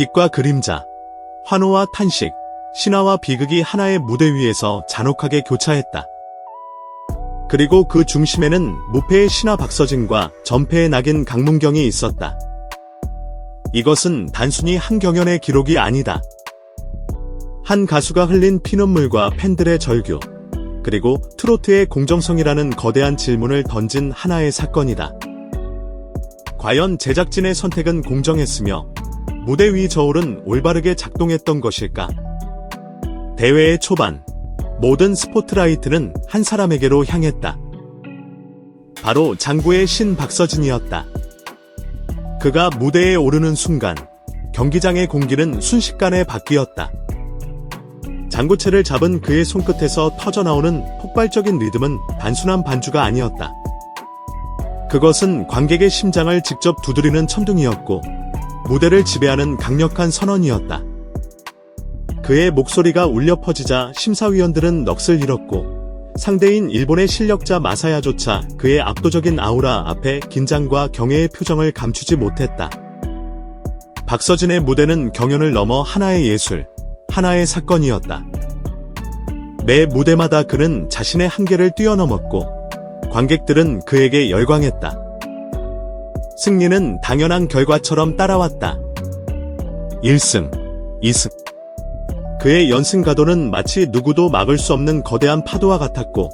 빛과 그림자, 환호와 탄식, 신화와 비극이 하나의 무대 위에서 잔혹하게 교차했다. 그리고 그 중심에는 무패의 신화 박서진과 전패의 낙인 강문경이 있었다. 이것은 단순히 한 경연의 기록이 아니다. 한 가수가 흘린 피눈물과 팬들의 절규, 그리고 트로트의 공정성이라는 거대한 질문을 던진 하나의 사건이다. 과연 제작진의 선택은 공정했으며 무대 위 저울은 올바르게 작동했던 것일까? 대회의 초반, 모든 스포트라이트는 한 사람에게로 향했다. 바로 장구의 신 박서진이었다. 그가 무대에 오르는 순간, 경기장의 공기는 순식간에 바뀌었다. 장구채를 잡은 그의 손끝에서 터져나오는 폭발적인 리듬은 단순한 반주가 아니었다. 그것은 관객의 심장을 직접 두드리는 천둥이었고, 무대를 지배하는 강력한 선언이었다. 그의 목소리가 울려 퍼지자 심사위원들은 넋을 잃었고, 상대인 일본의 실력자 마사야조차 그의 압도적인 아우라 앞에 긴장과 경애의 표정을 감추지 못했다. 박서진의 무대는 경연을 넘어 하나의 예술, 하나의 사건이었다. 매 무대마다 그는 자신의 한계를 뛰어넘었고, 관객들은 그에게 열광했다. 승리는 당연한 결과처럼 따라왔다. 1승, 2승. 그의 연승 가도는 마치 누구도 막을 수 없는 거대한 파도와 같았고,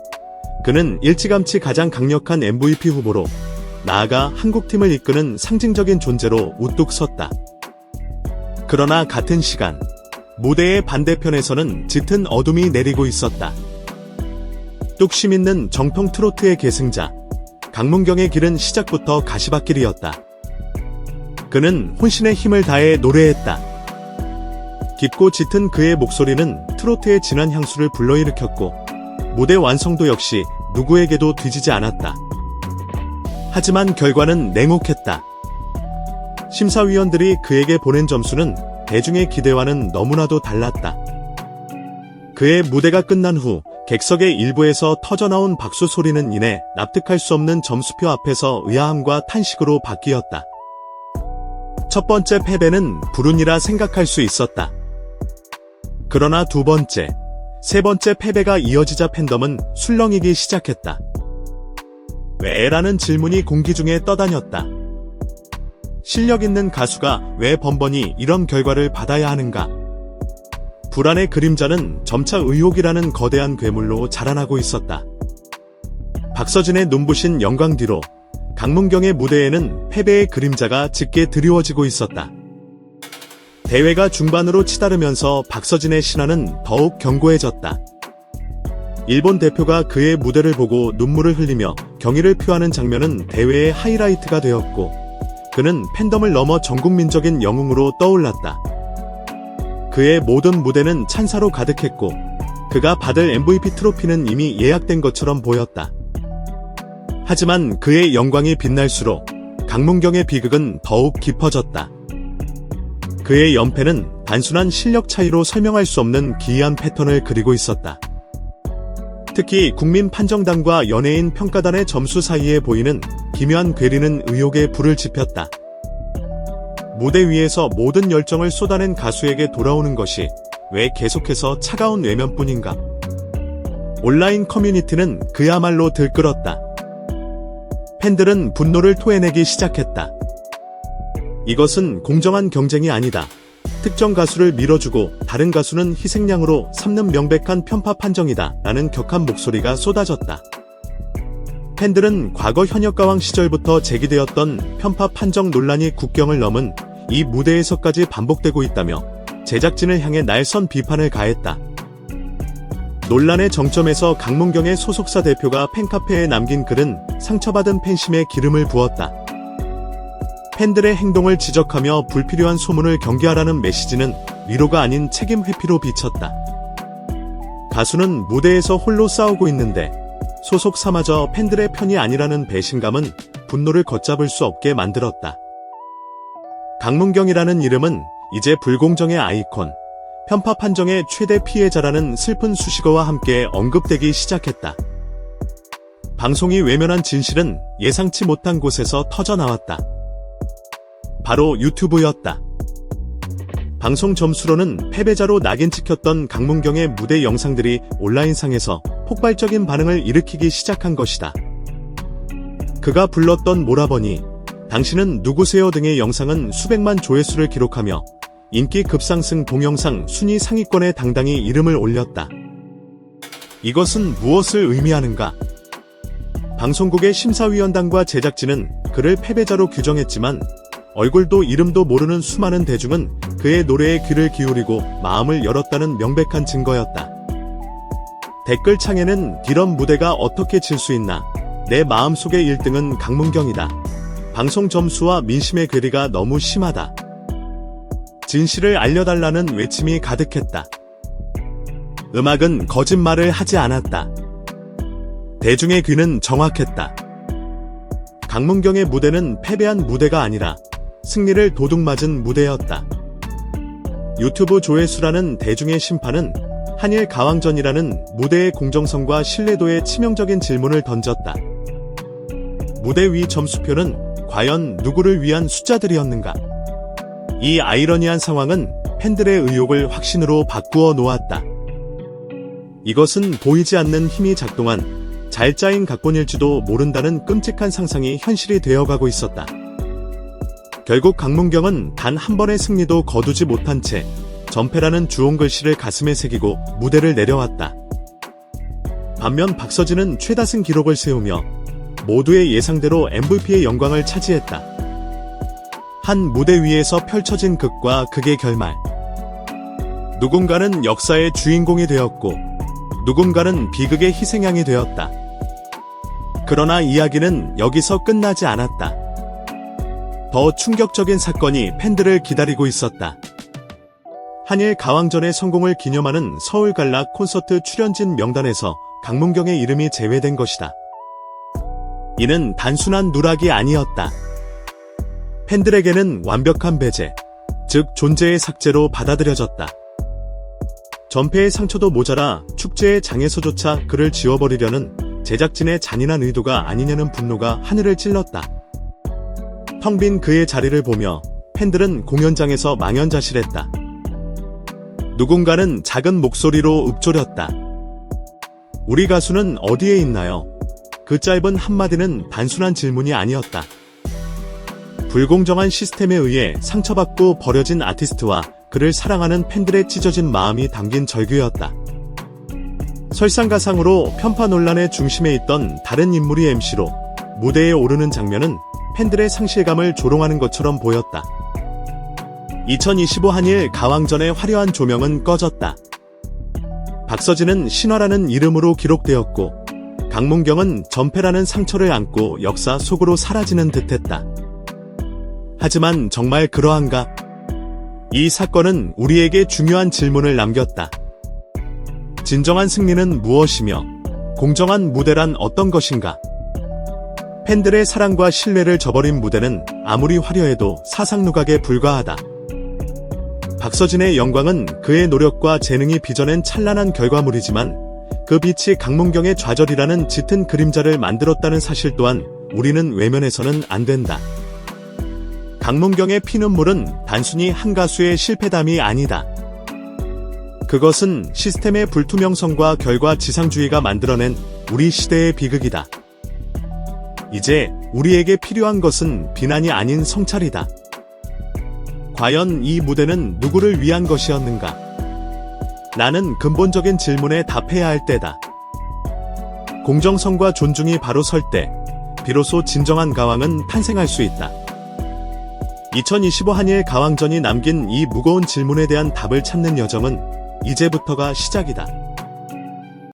그는 일찌감치 가장 강력한 MVP 후보로, 나아가 한국팀을 이끄는 상징적인 존재로 우뚝 섰다. 그러나 같은 시간, 무대의 반대편에서는 짙은 어둠이 내리고 있었다. 뚝심 있는 정통 트로트의 계승자, 강문경의 길은 시작부터 가시밭길이었다. 그는 혼신의 힘을 다해 노래했다. 깊고 짙은 그의 목소리는 트로트의 진한 향수를 불러일으켰고, 무대 완성도 역시 누구에게도 뒤지지 않았다. 하지만 결과는 냉혹했다. 심사위원들이 그에게 보낸 점수는 대중의 기대와는 너무나도 달랐다. 그의 무대가 끝난 후 객석의 일부에서 터져나온 박수 소리는 이내 납득할 수 없는 점수표 앞에서 의아함과 탄식으로 바뀌었다. 첫 번째 패배는 불운이라 생각할 수 있었다. 그러나 두 번째, 세 번째 패배가 이어지자 팬덤은 술렁이기 시작했다. 왜? 라는 질문이 공기 중에 떠다녔다. 실력 있는 가수가 왜 번번이 이런 결과를 받아야 하는가? 불안의 그림자는 점차 의혹이라는 거대한 괴물로 자라나고 있었다. 박서진의 눈부신 영광 뒤로 강문경의 무대에는 패배의 그림자가 짙게 드리워지고 있었다. 대회가 중반으로 치달으면서 박서진의 신화는 더욱 견고해졌다. 일본 대표가 그의 무대를 보고 눈물을 흘리며 경의를 표하는 장면은 대회의 하이라이트가 되었고, 그는 팬덤을 넘어 전국민적인 영웅으로 떠올랐다. 그의 모든 무대는 찬사로 가득했고, 그가 받을 MVP 트로피는 이미 예약된 것처럼 보였다. 하지만 그의 영광이 빛날수록 강문경의 비극은 더욱 깊어졌다. 그의 연패는 단순한 실력 차이로 설명할 수 없는 기이한 패턴을 그리고 있었다. 특히 국민 판정단과 연예인 평가단의 점수 사이에 보이는 기묘한 괴리는 의혹에 불을 지폈다. 무대 위에서 모든 열정을 쏟아낸 가수에게 돌아오는 것이 왜 계속해서 차가운 외면뿐인가? 온라인 커뮤니티는 그야말로 들끓었다. 팬들은 분노를 토해내기 시작했다. 이것은 공정한 경쟁이 아니다. 특정 가수를 밀어주고 다른 가수는 희생양으로 삼는 명백한 편파 판정이다. 라는 격한 목소리가 쏟아졌다. 팬들은 과거 현역 가왕 시절부터 제기되었던 편파 판정 논란이 국경을 넘은 이 무대에서까지 반복되고 있다며 제작진을 향해 날선 비판을 가했다. 논란의 정점에서 강문경의 소속사 대표가 팬카페에 남긴 글은 상처받은 팬심에 기름을 부었다. 팬들의 행동을 지적하며 불필요한 소문을 경계하라는 메시지는 위로가 아닌 책임 회피로 비쳤다. 가수는 무대에서 홀로 싸우고 있는데 소속사마저 팬들의 편이 아니라는 배신감은 분노를 걷잡을 수 없게 만들었다. 강문경이라는 이름은 이제 불공정의 아이콘, 편파 판정의 최대 피해자라는 슬픈 수식어와 함께 언급되기 시작했다. 방송이 외면한 진실은 예상치 못한 곳에서 터져 나왔다. 바로 유튜브였다. 방송 점수로는 패배자로 낙인 찍혔던 강문경의 무대 영상들이 온라인상에서 폭발적인 반응을 일으키기 시작한 것이다. 그가 불렀던 모라버니, 당신은 누구세요 등의 영상은 수백만 조회수를 기록하며 인기 급상승 동영상 순위 상위권에 당당히 이름을 올렸다. 이것은 무엇을 의미하는가? 방송국의 심사위원단과 제작진은 그를 패배자로 규정했지만 얼굴도 이름도 모르는 수많은 대중은 그의 노래에 귀를 기울이고 마음을 열었다는 명백한 증거였다. 댓글창에는 이런 무대가 어떻게 질 수 있나? 내 마음속의 1등은 강문경이다. 방송 점수와 민심의 괴리가 너무 심하다. 진실을 알려달라는 외침이 가득했다. 음악은 거짓말을 하지 않았다. 대중의 귀는 정확했다. 강문경의 무대는 패배한 무대가 아니라 승리를 도둑맞은 무대였다. 유튜브 조회수라는 대중의 심판은 한일 가왕전이라는 무대의 공정성과 신뢰도에 치명적인 질문을 던졌다. 무대 위 점수표는 과연 누구를 위한 숫자들이었는가? 이 아이러니한 상황은 팬들의 의욕을 확신으로 바꾸어 놓았다. 이것은 보이지 않는 힘이 작동한 잘 짜인 각본일지도 모른다는 끔찍한 상상이 현실이 되어가고 있었다. 결국 강문경은 단 한 번의 승리도 거두지 못한 채 전패라는 주홍 글씨를 가슴에 새기고 무대를 내려왔다. 반면 박서진은 최다승 기록을 세우며 모두의 예상대로 MVP의 영광을 차지했다. 한 무대 위에서 펼쳐진 극과 극의 결말. 누군가는 역사의 주인공이 되었고, 누군가는 비극의 희생양이 되었다. 그러나 이야기는 여기서 끝나지 않았다. 더 충격적인 사건이 팬들을 기다리고 있었다. 한일 가왕전의 성공을 기념하는 서울 갈라 콘서트 출연진 명단에서 강문경의 이름이 제외된 것이다. 이는 단순한 누락이 아니었다. 팬들에게는 완벽한 배제, 즉 존재의 삭제로 받아들여졌다. 전패의 상처도 모자라 축제의 장에서조차 그를 지워버리려는 제작진의 잔인한 의도가 아니냐는 분노가 하늘을 찔렀다. 텅 빈 그의 자리를 보며 팬들은 공연장에서 망연자실했다. 누군가는 작은 목소리로 읊조렸다. 우리 가수는 어디에 있나요? 그 짧은 한마디는 단순한 질문이 아니었다. 불공정한 시스템에 의해 상처받고 버려진 아티스트와 그를 사랑하는 팬들의 찢어진 마음이 담긴 절규였다. 설상가상으로 편파 논란의 중심에 있던 다른 인물이 MC로 무대에 오르는 장면은 팬들의 상실감을 조롱하는 것처럼 보였다. 2025 한일 가왕전의 화려한 조명은 꺼졌다. 박서진은 신화라는 이름으로 기록되었고, 강문경은 전패라는 상처를 안고 역사 속으로 사라지는 듯했다. 하지만 정말 그러한가? 이 사건은 우리에게 중요한 질문을 남겼다. 진정한 승리는 무엇이며, 공정한 무대란 어떤 것인가? 팬들의 사랑과 신뢰를 저버린 무대는 아무리 화려해도 사상 누각에 불과하다. 박서진의 영광은 그의 노력과 재능이 빚어낸 찬란한 결과물이지만 그 빛이 강문경의 좌절이라는 짙은 그림자를 만들었다는 사실 또한 우리는 외면해서는 안 된다. 강문경의 피눈물은 단순히 한 가수의 실패담이 아니다. 그것은 시스템의 불투명성과 결과 지상주의가 만들어낸 우리 시대의 비극이다. 이제 우리에게 필요한 것은 비난이 아닌 성찰이다. 과연 이 무대는 누구를 위한 것이었는가? 나는 근본적인 질문에 답해야 할 때다. 공정성과 존중이 바로 설 때, 비로소 진정한 가왕은 탄생할 수 있다. 2025 한일 가왕전이 남긴 이 무거운 질문에 대한 답을 찾는 여정은 이제부터가 시작이다.